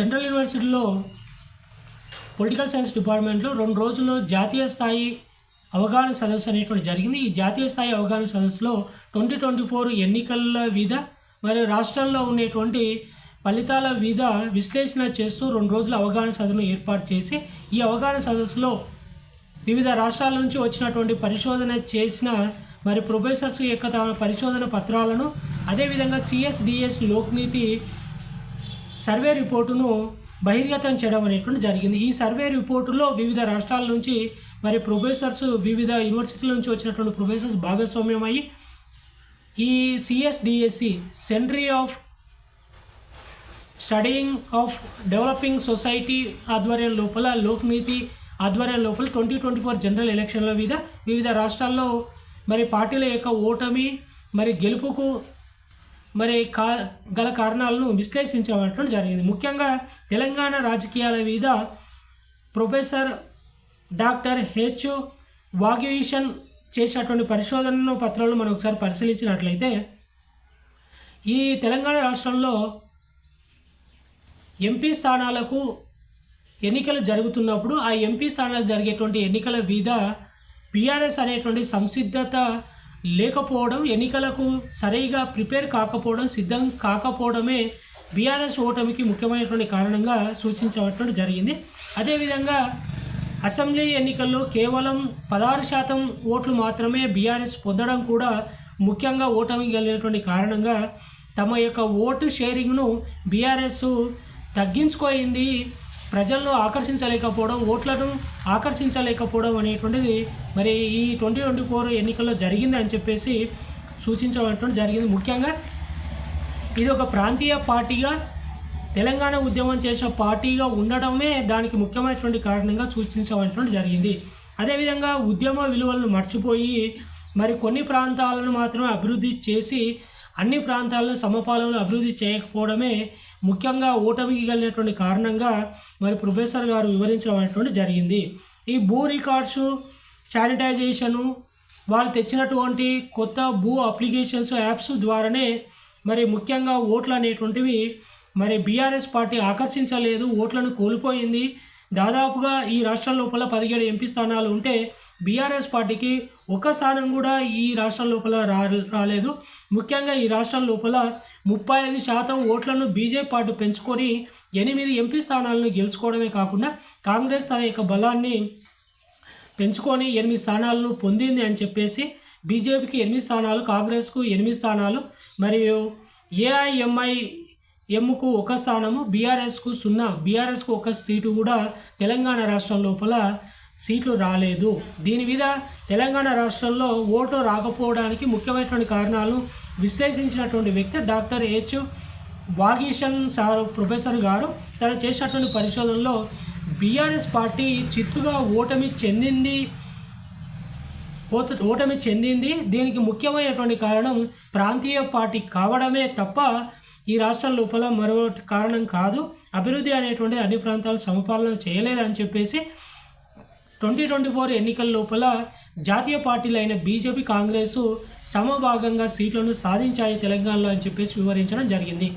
Central యూనివర్సిటీలో political science డిపార్ట్మెంట్లో రెండు రోజుల్లో జాతీయ స్థాయి అవగాహన సదస్సు అనేటువంటి జరిగింది. ఈ జాతీయ స్థాయి అవగాహన సదస్సులో ట్వంటీ ట్వంటీ ఫోర్ ఎన్నికల వీధ మరియు రాష్ట్రంలో ఉండేటువంటి ఫలితాల వీధ విశ్లేషణ చేస్తూ రెండు రోజుల అవగాహన సదస్సును ఏర్పాటు చేసి ఈ అవగాహన సదస్సులో వివిధ రాష్ట్రాల నుంచి వచ్చినటువంటి పరిశోధన చేసిన మరి ప్రొఫెసర్స్ యొక్క తమ పరిశోధన పత్రాలను అదేవిధంగా సిఎస్డిఎస్ లోక్నీతి సర్వే రిపోర్టును బహిర్గతం చేయడం అనేటువంటి జరిగింది. ఈ సర్వే రిపోర్టులో వివిధ రాష్ట్రాల నుంచి మరి ప్రొఫెసర్స్ వివిధ యూనివర్సిటీల నుంచి వచ్చినటువంటి ప్రొఫెసర్స్ భాగస్వామ్యం అయ్యి ఈ CSDSC centre of studying of developing society ఆధ్వర్యం లోపల లోక్నీతి ఆధ్వర్యం లోపల ట్వంటీ ట్వంటీ ఫోర్ జనరల్ ఎలక్షన్ల మీద వివిధ రాష్ట్రాల్లో మరి పార్టీల యొక్క ఓటమి మరి గెలుపుకు మరి కా గల కారణాలను విశ్లేషించడం జరిగింది. ముఖ్యంగా తెలంగాణ రాజకీయాల మీద ప్రొఫెసర్ డాక్టర్ హెచ్ వాగ్యూషన్ చేసినటువంటి పరిశోధన పత్రాలను మనం ఒకసారి పరిశీలించినట్లయితే ఈ తెలంగాణ రాష్ట్రంలో ఎంపీ స్థానాలకు ఎన్నికలు జరుగుతున్నప్పుడు ఆ ఎంపీ స్థానాలకు జరిగేటువంటి ఎన్నికల మీద బీఆర్ఎస్ అనేటువంటి సంసిద్ధత లేకపోవడం ఎన్నికలకు సరిగా ప్రిపేర్ కాకపోవడం సిద్ధం కాకపోవడమే బీఆర్ఎస్ ఓటమికి ముఖ్యమైనటువంటి కారణంగా సూచించబడటం జరిగింది. అదేవిధంగా అసెంబ్లీ ఎన్నికల్లో కేవలం పదహారు శాతం ఓట్లు మాత్రమే బీఆర్ఎస్ పొందడం కూడా ముఖ్యంగా ఓటమి కలిగినటువంటి కారణంగా తమ యొక్క ఓటు షేరింగ్ను బీఆర్ఎస్ తగ్గించుకోయింది. ప్రజలను ఆకర్షించలేకపోవడం ఓట్లను ఆకర్షించలేకపోవడం అనేటువంటిది మరి ఈ ట్వంటీ ట్వంటీ ఫోర్ ఎన్నికల్లో జరిగింది అని చెప్పేసి సూచించడం జరిగింది. ముఖ్యంగా ఇది ఒక ప్రాంతీయ పార్టీగా తెలంగాణ ఉద్యమం చేసిన పార్టీగా ఉండటమే దానికి ముఖ్యమైనటువంటి కారణంగా సూచించబడటం జరిగింది. అదేవిధంగా ఉద్యమ విలువలను మర్చిపోయి మరి కొన్ని ప్రాంతాలను మాత్రమే అభివృద్ధి చేసి అన్ని ప్రాంతాలను సమపాలనలు అభివృద్ధి చేయకపోవడమే ముఖ్యంగా ఓటమికి కలిగినటువంటి కారణంగా మరి ప్రొఫెసర్ గారు వివరించడం జరిగింది. ఈ భూ రికార్డ్స్ శానిటైజేషను వాళ్ళు తెచ్చినటువంటి కొత్త భూ అప్లికేషన్స్ యాప్స్ ద్వారానే మరి ముఖ్యంగా ఓట్లు అనేటువంటివి మరి బీఆర్ఎస్ పార్టీ ఆకర్షించలేదు ఓట్లను కోల్పోయింది. దాదాపుగా ఈ రాష్ట్రం లోపల పదిహేడు ఎంపీ స్థానాలు ఉంటే బీఆర్ఎస్ పార్టీకి ఒక స్థానం కూడా ఈ రాష్ట్రం లోపల రా రాలేదు. ముఖ్యంగా ఈ రాష్ట్రం లోపల ముప్పై ఐదు శాతం ఓట్లను బీజేపీ పార్టీ పెంచుకొని ఎనిమిది ఎంపీ స్థానాలను గెలుచుకోవడమే కాకుండా కాంగ్రెస్ తన యొక్క బలాన్ని పెంచుకొని ఎనిమిది స్థానాలను పొందింది అని చెప్పేసి బీజేపీకి ఎనిమిది స్థానాలు కాంగ్రెస్కు ఎనిమిది స్థానాలు మరియు ఏఐఎంఐ ఎమ్కు ఒక స్థానము బీఆర్ఎస్కు సున్నా బీఆర్ఎస్కు ఒక సీటు కూడా తెలంగాణ రాష్ట్రం లోపల సీట్లు రాలేదు. దీని మీద తెలంగాణ రాష్ట్రంలో ఓటు రాకపోవడానికి ముఖ్యమైనటువంటి కారణాలు విశ్లేషించినటువంటి వ్యక్తి doctor H Vageeshan sir professor గారు. తను చేసినటువంటి పరిశోధనలో బీఆర్ఎస్ పార్టీ చిత్తుగా ఓటమి చెందింది ఓటమి చెందింది. దీనికి ముఖ్యమైనటువంటి కారణం ప్రాంతీయ పార్టీ కావడమే తప్ప ఈ రాష్ట్రం లోపల మరో కారణం కాదు. అభివృద్ధి అనేటువంటి అన్ని ప్రాంతాలు సమపాలన చేయలేదని చెప్పేసి ట్వంటీ ట్వంటీ ఫోర్ ఎన్నికల లోపల జాతీయ పార్టీలైన బీజేపీ కాంగ్రెస్ సమభాగంగా సీట్లను సాధించాయి తెలంగాణలో అని చెప్పేసి వివరించడం జరిగింది.